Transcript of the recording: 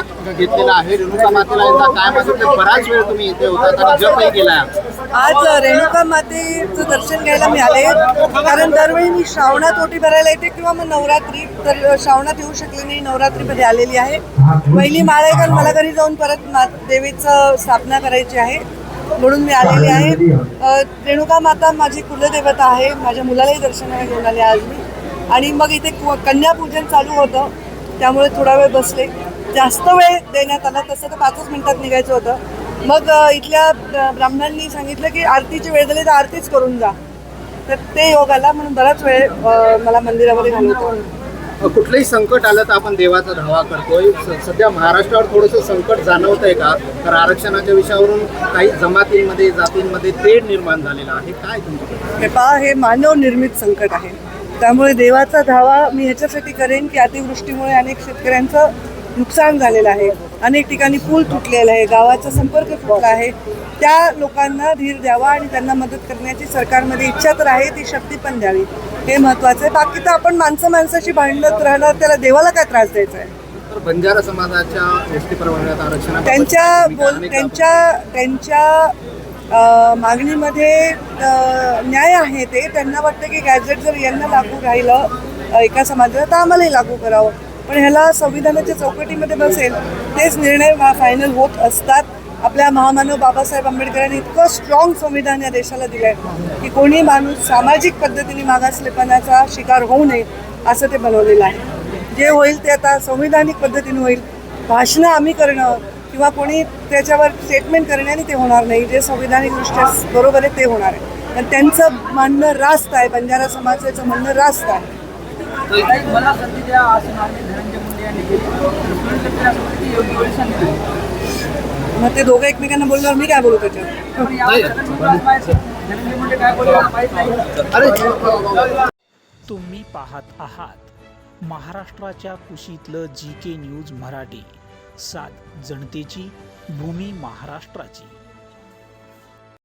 घेतलेला आहे. रेणुका मातेला यांचा काय बराच वेळ तुम्ही इथे आणि जपही आज रेणुका मातेचं दर्शन घ्यायला मिळाले. कारण दरवेळी मी श्रावणात ओटी भरायला येते किंवा मग नवरात्री तर श्रावणात येऊ शकले नाही नवरात्रीमध्ये आलेली आहे. पहिली माळ आहे कारण मला घरी जाऊन परत देवीचं स्थापना करायची आहे म्हणून मी आलेली आहे. रेणुका माता माझी कुलदेवता आहे माझ्या मुलालाही दर्शनाला घेऊन आले आज मी. आणि मग इथे कन्यापूजन चालू होतं त्यामुळे थोडा वेळ बसले. जास्त वेळ देण्यात आला तसं तर पाचच मिनिटात निघायचं होतं. मग इथल्या ब्राह्मणांनी सांगितलं की आरतीची वेळ झाली तर आरतीच करून जा. तर ते योग आला म्हणून बराच वेळ मला मंदिरामध्ये घालवतो कुठलंही संकट आलं तर आपण देवाचा धावा करतोय. सध्या महाराष्ट्रावर थोडंसं संकट जाणवत आहे का? तर आरक्षणाच्या विषयावरून काही जमातींमध्ये जातींमध्ये तेढ निर्माण झालेला आहे. काय तुमचं हे पहा हे मानव निर्मित संकट आहे. त्यामुळे देवाचा धावा मी ह्याच्यासाठी करेन की अतिवृष्टीमुळे अनेक शेतकऱ्यांचं नुकसान झालेलं आहे. अनेक ठिकाणी पूल तुटलेला आहे. गावाचा संपर्क तुटला आहे. त्या लोकांना धीर द्यावा आणि त्यांना मदत करण्याची सरकारमध्ये इच्छा तर आहे ती शक्ती पण द्यावी. हे महत्त्वाचं आहे. बाकी तर आपण माणसं माणसाशी भांडत राहणार त्याला देवाला काय त्रास द्यायचा आहे? बंजारा समाजाच्या एसटी प्रवर्गात आरक्षणा त्यांच्या बोल त्यांच्या त्यांच्या मागणीमध्ये न्याय आहे ते. त्यांना वाटतं की गॅजेट जर यांना लागू राहिलं एका समाजाला तर आम्हालाही लागू करावं. पण ह्याला संविधानाच्या चौकटीमध्ये बसेल तेच निर्णय फायनल होत असतात. आपल्या महामानव बाबासाहेब आंबेडकरांनी इतकं स्ट्रॉंग संविधान या देशाला दिलं आहे की कोणी माणूस सामाजिक पद्धतीने मागासलेपणाचा शिकार होऊ नये असं ते बनवलेलं आहे. जे होईल ते आता संविधानिक पद्धतीने होईल. भाषणं आम्ही करणं किंवा कोणी त्याच्यावर स्टेटमेंट करण्याने ते होणार नाही. जे संविधानिकदृष्ट्या बरोबर आहे ते होणार आहे. पण त्यांचं म्हणणं रास्त आहे. बंजारा समाजाचं म्हणणं रास्त आहे. मला संधी द्या असं मागणी धनंजय मुंडे यांनी केली. मग ते दोघं एकमेकांना बोलल्यावर मी काय बोलू त्याच्यावर? तुम्ही पाहत आहात महाराष्ट्राच्या कुशीतलं जी के न्यूज मराठी. सात जनतेची भूमी महाराष्ट्राची.